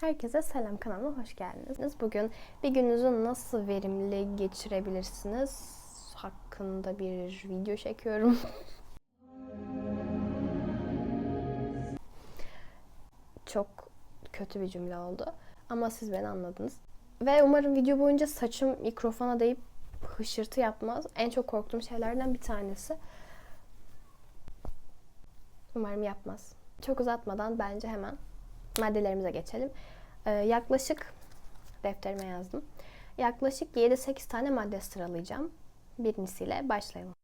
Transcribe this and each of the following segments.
Herkese selam kanalıma hoş geldiniz. Bugün bir gününüzü nasıl verimli geçirebilirsiniz hakkında bir video çekiyorum. Çok kötü bir cümle oldu ama siz beni anladınız. Ve umarım video boyunca saçım mikrofona değip hışırtı yapmaz. En çok korktuğum şeylerden bir tanesi. Umarım yapmaz. Çok uzatmadan bence hemen maddelerimize geçelim. Ee, yaklaşık defterime yazdım. Yaklaşık 7-8 tane madde sıralayacağım. Birincisiyle başlayalım.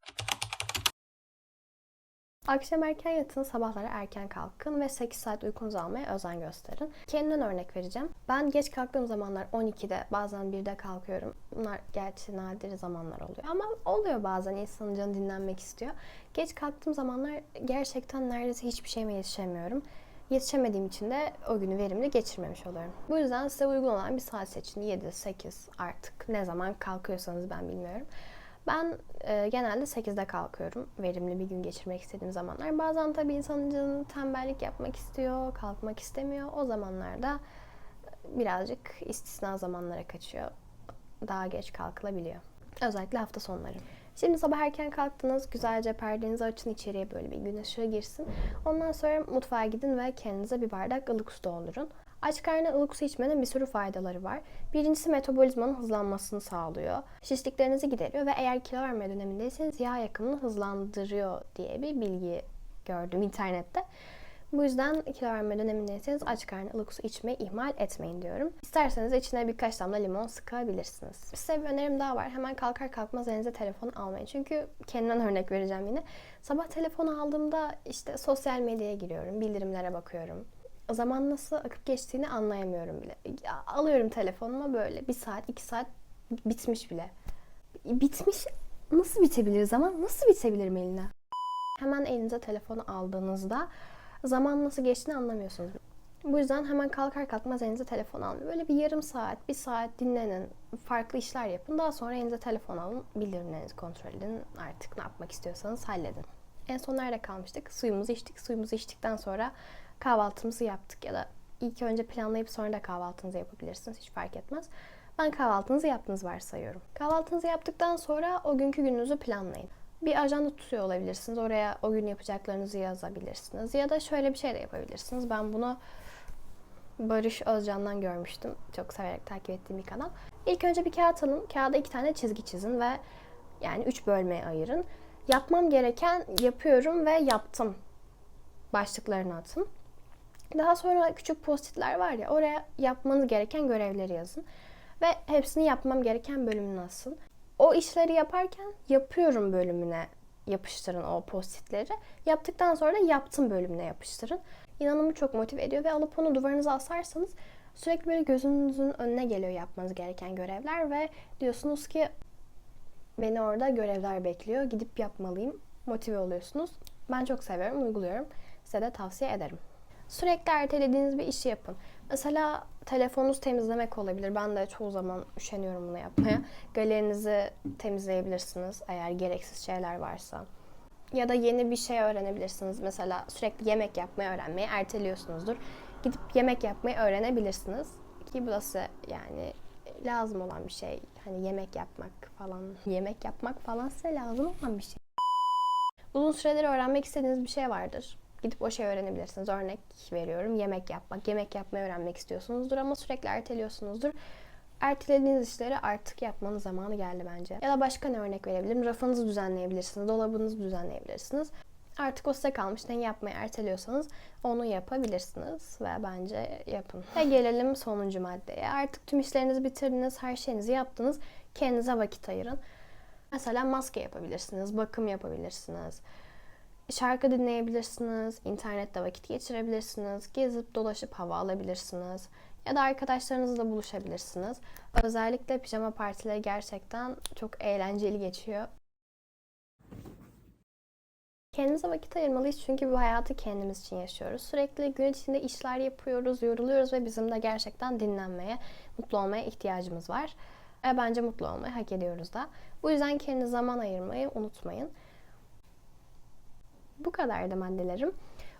Akşam erken yatın, sabahları erken kalkın ve 8 saat uykunuzu almaya özen gösterin. Kendimden örnek vereceğim. Ben geç kalktığım zamanlar 12'de, bazen 1'de kalkıyorum. Bunlar gerçi nadir zamanlar oluyor ama oluyor bazen insanın canı dinlenmek istiyor. Geç kalktığım zamanlar gerçekten neredeyse hiçbir şeyime yetişemiyorum. Yetişemediğim için de o günü verimli geçirmemiş oluyorum. Bu yüzden size uygun olan bir saat seçin. 7, 8 artık ne zaman kalkıyorsanız ben bilmiyorum. Ben e, genelde 8'de kalkıyorum. Verimli bir gün geçirmek istediğim zamanlar. Bazen tabii insanın canı tembellik yapmak istiyor, kalkmak istemiyor. O zamanlarda birazcık istisna zamanlara kaçıyor. Daha geç kalkılabiliyor. Özellikle hafta sonları. Şimdi sabah erken kalktınız, güzelce perdenizi açın içeriye böyle bir gün ışığı girsin. Ondan sonra mutfağa gidin ve kendinize bir bardak ılık su doldurun. Aç karnına ılık su içmenin bir sürü faydaları var. Birincisi metabolizmanın hızlanmasını sağlıyor. Şişliklerinizi gideriyor ve eğer kilo verme dönemindeyseniz yağ yakımını hızlandırıyor diye bir bilgi gördüm internette. Bu yüzden kilo verme dönemindeyseniz aç karnına ılık su içmeyi ihmal etmeyin diyorum. İsterseniz içine birkaç damla limon sıkabilirsiniz. Size bir önerim daha var. Hemen kalkar kalkmaz elinize telefon almayın. Çünkü kendimden örnek vereceğim yine. Sabah telefonu aldığımda işte sosyal medyaya giriyorum, bildirimlere bakıyorum. Zaman nasıl akıp geçtiğini anlayamıyorum bile. Ya, alıyorum telefonuma böyle bir saat, iki saat bitmiş bile. Bitmiş nasıl bitebilir zaman? Nasıl bitebilir Melina? Hemen elinize telefonu aldığınızda zaman nasıl geçtiğini anlamıyorsunuz. Bu yüzden hemen kalkar kalkmaz elinize telefon alın. Böyle bir yarım saat, bir saat dinlenin, farklı işler yapın. Daha sonra elinize telefon alın, bildirimlerinizi kontrol edin. Artık ne yapmak istiyorsanız halledin. En son nerede kalmıştık? Suyumuzu içtik. Suyumuzu içtikten sonra kahvaltımızı yaptık ya da ilk önce planlayıp sonra da kahvaltınızı yapabilirsiniz. Hiç fark etmez. Ben kahvaltınızı yaptığınızı varsayıyorum. Kahvaltınızı yaptıktan sonra o günkü gününüzü planlayın bir ajanda tutuyor olabilirsiniz. Oraya o gün yapacaklarınızı yazabilirsiniz. Ya da şöyle bir şey de yapabilirsiniz. Ben bunu Barış Özcan'dan görmüştüm. Çok severek takip ettiğim bir kanal. İlk önce bir kağıt alın. Kağıda iki tane çizgi çizin ve yani üç bölmeye ayırın. Yapmam gereken yapıyorum ve yaptım başlıklarını atın. Daha sonra küçük postitler var ya oraya yapmanız gereken görevleri yazın. Ve hepsini yapmam gereken bölümünü asın o işleri yaparken yapıyorum bölümüne yapıştırın o postitleri. Yaptıktan sonra da yaptım bölümüne yapıştırın. İnanımı çok motive ediyor ve alıp onu duvarınıza asarsanız sürekli böyle gözünüzün önüne geliyor yapmanız gereken görevler ve diyorsunuz ki beni orada görevler bekliyor. Gidip yapmalıyım. Motive oluyorsunuz. Ben çok seviyorum, uyguluyorum. Size de tavsiye ederim. Sürekli ertelediğiniz bir işi yapın. Mesela telefonunuz temizlemek olabilir. Ben de çoğu zaman üşeniyorum bunu yapmaya. Galerinizi temizleyebilirsiniz eğer gereksiz şeyler varsa. Ya da yeni bir şey öğrenebilirsiniz. Mesela sürekli yemek yapmayı öğrenmeyi erteliyorsunuzdur. Gidip yemek yapmayı öğrenebilirsiniz. Ki bu da size yani lazım olan bir şey. Hani yemek yapmak falan. Yemek yapmak falan size lazım olan bir şey. Uzun süredir öğrenmek istediğiniz bir şey vardır gidip o şeyi öğrenebilirsiniz. Örnek veriyorum yemek yapmak. Yemek yapmayı öğrenmek istiyorsunuzdur ama sürekli erteliyorsunuzdur. Ertelediğiniz işleri artık yapmanın zamanı geldi bence. Ya da başka ne örnek verebilirim? Rafınızı düzenleyebilirsiniz, dolabınızı düzenleyebilirsiniz. Artık o size kalmış. Ne yapmayı erteliyorsanız onu yapabilirsiniz ve bence yapın. Ve gelelim sonuncu maddeye. Artık tüm işlerinizi bitirdiniz, her şeyinizi yaptınız. Kendinize vakit ayırın. Mesela maske yapabilirsiniz, bakım yapabilirsiniz şarkı dinleyebilirsiniz, internette vakit geçirebilirsiniz, gezip dolaşıp hava alabilirsiniz ya da arkadaşlarınızla buluşabilirsiniz. Özellikle pijama partileri gerçekten çok eğlenceli geçiyor. Kendimize vakit ayırmalıyız çünkü bu hayatı kendimiz için yaşıyoruz. Sürekli gün içinde işler yapıyoruz, yoruluyoruz ve bizim de gerçekten dinlenmeye, mutlu olmaya ihtiyacımız var. Ve bence mutlu olmayı hak ediyoruz da. Bu yüzden kendinize zaman ayırmayı unutmayın. Bu kadardı maddelerim.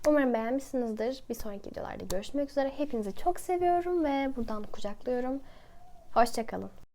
Umarım beğenmişsinizdir. Bir sonraki videolarda görüşmek üzere. Hepinizi çok seviyorum ve buradan kucaklıyorum. Hoşçakalın.